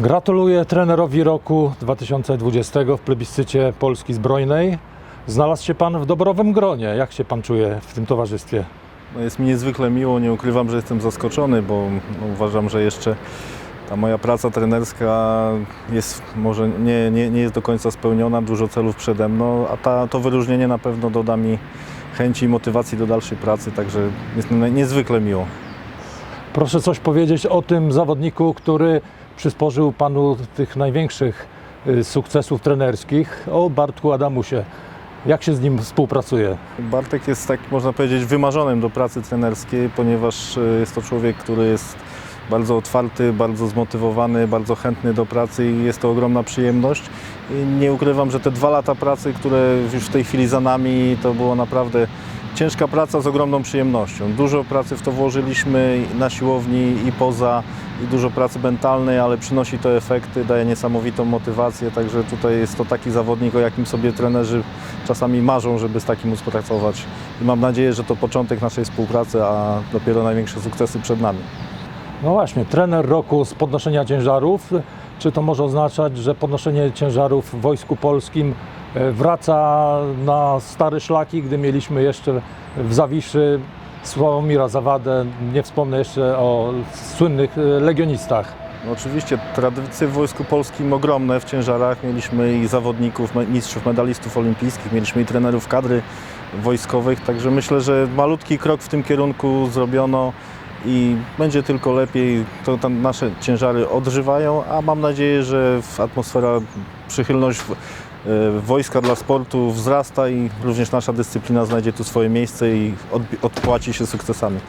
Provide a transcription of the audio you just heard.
Gratuluję trenerowi roku 2020 w plebiscycie Polski Zbrojnej. Znalazł się Pan w dobrowym gronie. Jak się Pan czuje w tym towarzystwie? No jest mi niezwykle miło, nie ukrywam, że jestem zaskoczony, bo uważam, że jeszcze ta moja praca trenerska jest może nie, nie, nie jest do końca spełniona, dużo celów przede mną, a ta, to wyróżnienie na pewno doda mi chęci i motywacji do dalszej pracy, także jest mi niezwykle miło. Proszę coś powiedzieć o tym zawodniku, który przysporzył Panu tych największych y, sukcesów trenerskich, o Bartku Adamusie. Jak się z nim współpracuje? Bartek jest tak, można powiedzieć, wymarzonym do pracy trenerskiej, ponieważ e, jest to człowiek, który jest bardzo otwarty, bardzo zmotywowany, bardzo chętny do pracy i jest to ogromna przyjemność. I nie ukrywam, że te dwa lata pracy, które już w tej chwili za nami, to było naprawdę ciężka praca z ogromną przyjemnością. Dużo pracy w to włożyliśmy na siłowni i poza, i dużo pracy mentalnej, ale przynosi to efekty, daje niesamowitą motywację, także tutaj jest to taki zawodnik, o jakim sobie trenerzy czasami marzą, żeby z takim móc pracować. I mam nadzieję, że to początek naszej współpracy, a dopiero największe sukcesy przed nami. No właśnie, trener roku z podnoszenia ciężarów. Czy to może oznaczać, że podnoszenie ciężarów w Wojsku Polskim wraca na stare szlaki, gdy mieliśmy jeszcze w Zawiszy Sławomira Zawadę, nie wspomnę jeszcze o słynnych e, legionistach. No oczywiście tradycje w Wojsku Polskim ogromne w ciężarach. Mieliśmy i zawodników, mistrzów, medalistów olimpijskich, mieliśmy i trenerów kadry wojskowych, także myślę, że malutki krok w tym kierunku zrobiono i będzie tylko lepiej. To tam nasze ciężary odżywają, a mam nadzieję, że atmosfera, przychylność e, wojska dla sportu wzrasta i również nasza dyscyplina znajdzie tu swoje miejsce i odpłaci się sukcesami.